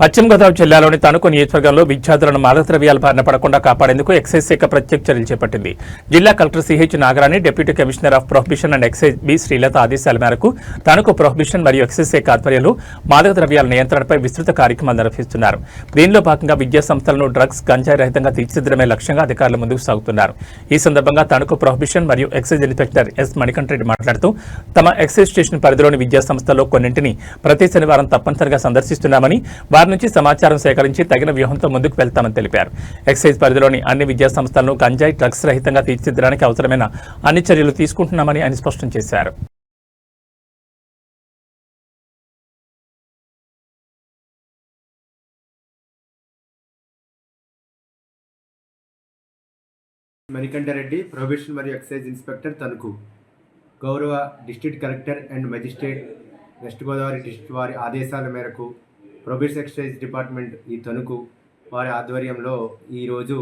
పశ్చిమ గోదావరి జిల్లాలోని తణుకు నియోజకవర్గంలో విద్యార్థులను మాదకద్రవ్యాల బారిన పడకుండా కాపాడేందుకు ఎక్సైజ్ శాఖ ప్రత్యేక చర్యలు చేపట్టింది. జిల్లా collector CH Nagarani deputy commissioner of prohibition and excise B Srilatha ఆదేశాల మేరకు తణుకు ప్రొహిబిషన్ మరియు ఎక్సైజ్ శాఖ ఆధ్వర్యంలో మాదక ద్రవ్యాల నియంత్రణపై విస్తృత కార్యక్రమాలు నిర్వహిస్తున్నారు. దీనిలో భాగంగా విద్యా సంస్థలను డ్రగ్స్ గంజాయి రహితంగా తీర్చిదిద్దడమే లక్ష్యంగా అధికారులు ముందుకు సాగుతున్నారు. ఈ సందర్భంగా తణుకు ప్రొహిబిషన్ మరియు ఎక్సైజ్ ఇన్స్పెక్టర్ ఎస్ మణికంఠరెడ్డి మాట్లాడుతూ తమ ఎక్సైజ్ స్టేషన్ పరిధిలోని విద్యా సంస్థల్లో కొన్నింటిని ప్రతి శనివారం తప్పనిసరిగా సందర్శిస్తున్నామని వారు నుంచి సమాచారం సేకరించి తగిన వ్యూహంతో ముందుకు వెళ్తామని తెలిపారు. ఎక్సైజ్ పరిధిలోని అన్ని విద్యా సంస్థలను గంజాయి డ్రగ్స్ రహితంగా తీర్చిదిద్దడానికి అవసరమైన అన్ని చర్యలు తీసుకుంటున్నామని ఆయన స్పష్టం చేశారు. మణికంఠరెడ్డి ప్రొబేషన్ మరియు ఎక్సైజ్ ఇన్స్పెక్టర్ తణుకు గౌరవ district collector and magistrate west Godavari district వారి ఆదేశాల మేరకు ప్రొబేషన్ ఎక్సైజ్ డిపార్ట్మెంట్ ఈ తణుకు వారి ఆధ్వర్యంలో ఈరోజు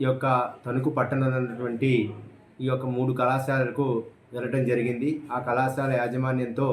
ఈ యొక్క తణుకు పట్టణంలో ఉన్నటువంటి ఈ యొక్క మూడు కళాశాలలకు వెళ్ళడం జరిగింది. ఆ కళాశాల యాజమాన్యంతో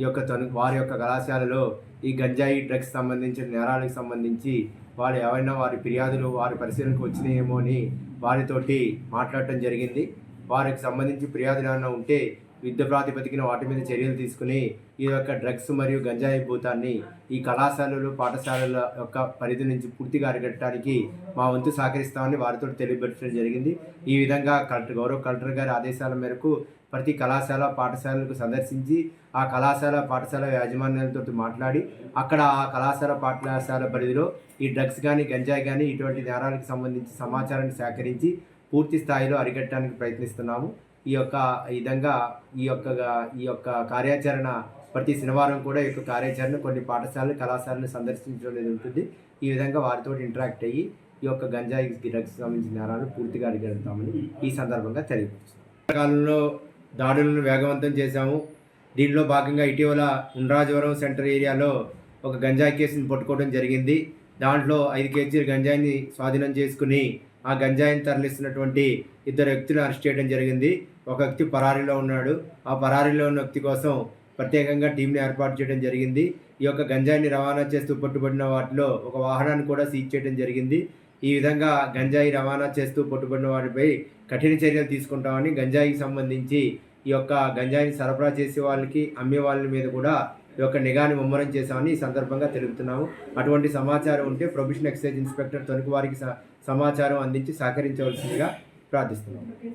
ఈ యొక్క తను వారి యొక్క కళాశాలలో ఈ గంజాయి డ్రగ్స్ సంబంధించిన నేరాలకు సంబంధించి వారు ఎవరైనా వారి ఫిర్యాదులు వారి పరిశీలనకు వచ్చినాయేమో అని వారితోటి మాట్లాడటం జరిగింది. వారికి సంబంధించి ఫిర్యాదులు ఏమైనా ఉంటే యుద్ధ ప్రాతిపదికన వాటి మీద చర్యలు తీసుకుని ఈ యొక్క డ్రగ్స్ మరియు గంజాయి భూతాన్ని ఈ కళాశాలలు పాఠశాలల యొక్క పరిధి నుంచి పూర్తిగా అరికట్టడానికి మా వంతు సహకరిస్తామని వారితో తెలియపెట్టడం జరిగింది. ఈ విధంగా కలెక్టర్ గౌరవ కలెక్టర్ గారి ఆదేశాల మేరకు ప్రతి కళాశాల పాఠశాలలకు సందర్శించి ఆ కళాశాల పాఠశాల యాజమాన్యాలతో మాట్లాడి అక్కడ ఆ కళాశాల పాఠశాల పరిధిలో ఈ డ్రగ్స్ కానీ గంజాయి కానీ ఇటువంటి నేరాలకు సంబంధించి సమాచారాన్ని సేకరించి పూర్తి స్థాయిలో అరికట్టడానికి ప్రయత్నిస్తున్నాము. ఈ యొక్క ఈ విధంగా ఈ యొక్క ఈ యొక్క కార్యాచరణ ప్రతి శనివారం కూడా ఈ యొక్క కార్యాచరణ కొన్ని పాఠశాలలు కళాశాలను సందర్శించడం ఉంటుంది. ఈ విధంగా వారితో ఇంటరాక్ట్ అయ్యి ఈ యొక్క గంజాయి డ్రగ్స్ సంబంధించిన నేరాలు పూర్తిగా అడిగెడతామని ఈ సందర్భంగా తెలియపరుస్తున్నాం. కాలంలో దాడులను వేగవంతం చేశాము. దీనిలో భాగంగా ఇటీవల ఉండ్రాజవరం సెంటర్ ఏరియాలో ఒక గంజాయి కేసుని పట్టుకోవడం జరిగింది. దాంట్లో ఐదు కేజీల గంజాయిని స్వాధీనం చేసుకుని ఆ గంజాయిని తరలిస్తున్నటువంటి ఇద్దరు వ్యక్తులు అరెస్ట్ చేయడం జరిగింది. ఒక వ్యక్తి పరారీలో ఉన్నాడు. ఆ పరారీలో ఉన్న వ్యక్తి కోసం ప్రత్యేకంగా టీంని ఏర్పాటు చేయడం జరిగింది. ఈ యొక్క గంజాయిని రవాణా చేస్తూ పట్టుబడిన వాటిలో ఒక వాహనాన్ని కూడా సీజ్ చేయడం జరిగింది. ఈ విధంగా గంజాయి రవాణా చేస్తూ పట్టుబడిన వారిపై కఠిన చర్యలు తీసుకుంటామని గంజాయికి సంబంధించి ఈ యొక్క గంజాయిని సరఫరా చేసే వాళ్ళకి అమ్మే వాళ్ళ మీద కూడా యొక్క నిఘాని ముమ్మరం చేశామని ఈ సందర్భంగా తెలుపుతున్నాము. అటువంటి సమాచారం ఉంటే ప్రొఫెషన్ ఎక్సైజ్ ఇన్స్పెక్టర్ తణుకు వారికి స- సమాచారం అందించి సహకరించవలసిందిగా ప్రార్థిస్తున్నాము.